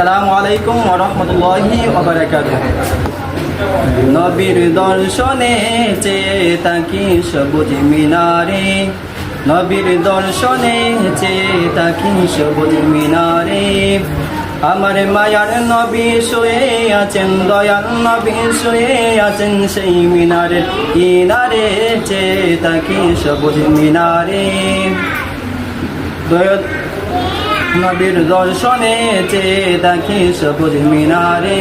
আসসালামু আলাইকুম ওরহমতুল্লাহি ওবারাকাতুহ নবীর দর্শনে চেয়ে তাকি সবুজ মিনারে। নবীর দর্শনে চেয়ে তাকি সবুজ মিনারে। আমার মায়ার নবী শুয়ে আছেন দয়াল নবী শুয়ে আছেন সেই মিনারে কিনারে। চেয়ে তাকি সবুজ মিনারে। নবীর দর্শনে চেয়ে দেখি সবুজ মিনারে।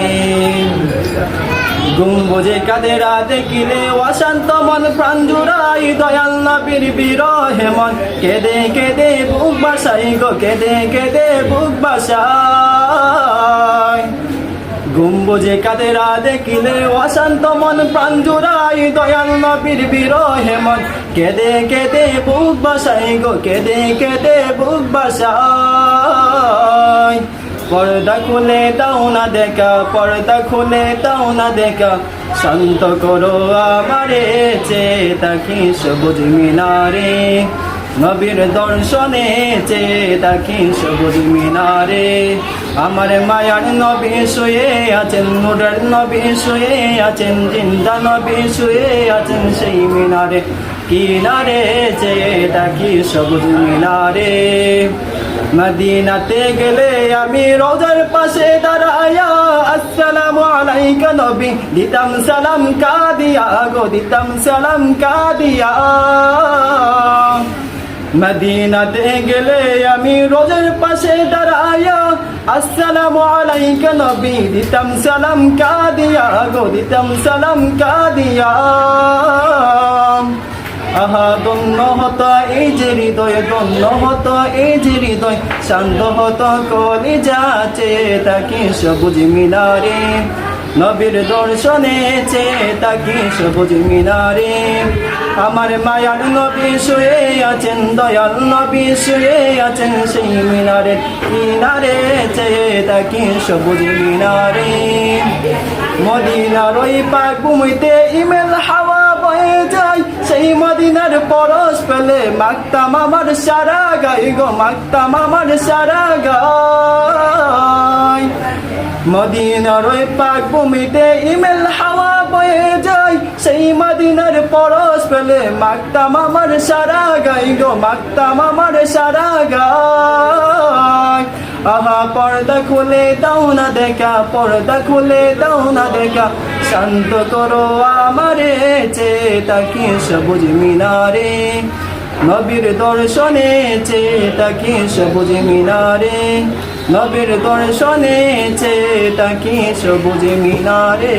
গুম্বুজে কাদেরা দেখিলে অশান্ত মন প্রাণ জুড়াই দয়াল নবীর বিরহে হেমন কেদে কেদে বুক বাসাই গো, কেদে কেদে বুক বাসাই গুম্বুজে কাদেরা দেখিলে অশান্ত মন, প্রাণ জুড়াই দয়াল নবীর বিরহে মন। কেদে কেদে বুক বাসাই গো, কেদে কেদে বুক বাসাই পর্দা খুলে দাও না দেখা, পর্দা খুলে দাও না দেখা। শান্ত করো আমারে, চেয়ে তাকি সবুজ মিনারে। নবীর দর্শনে চেয়ে তাকি সবুজ মিনারে, আমার মায়ার নবী শুয়ে আছেন নুরের নবী শুয়ে আছেন, জিন্দা নবী শুয়ে আছেন সেই মিনারে, কিনারে চেয়ে তাকি সবুজ মিনারে। মদিনাতে গেলে আমি রোজার পাশে দাঁড়ায়া, আসসালামু আলাইকা নবী, দিতাম সালাম কাদিয়া গো, দিতাম সালাম কাদিয়া। মদিনাতে গেলে আমি রোজার পাশে দাঁড়ায়া আসসালামু আলাইকা নবী, দিতাম সালাম কাদিয়া, গো দিতাম সালাম কাদিয়া। আহা দন্য হত এই যে হৃদয় দন্য হত এই যে হৃদয়, শান্ত হত কলি যাচে তাকে সবুজ মিনারে। নবীর দর্শনে চে তাকে সবুজ মিনারে। আমার মায়ার নবী শুয়ে আছেন, দয়াল নবী শুয়ে আছেন, সেই মিনারে মিনারে চে তাকে সবুজ মিনারে। মদিনার ওই পাক ভূমিতে ইমেল হাওয়া বয়ে যায়, সেই মদিনার পরশ পেলে মাকতাম আমার সারা গাই গো মাকতাম আমার সারা গাই। মদিনার ওই পাক ভূমিতে ইমেল হাওয়া বয়ে যায়, সেই মদিনার পরশ পেলে মাকতাম আমার সারা গাই গো মাকতাম আমার সারা গাই। আহা, পর্দা খুলে দাও না দেখা, পর্দা খুলে দাও না দেখা। শান্ত করো আমারে চে তাকে সবুজ মিনারে। নবীর দর্শনে চে তাকে সবুজ মিনারে। নবীর দর্শনে চে তাকে সবুজ মিনারে।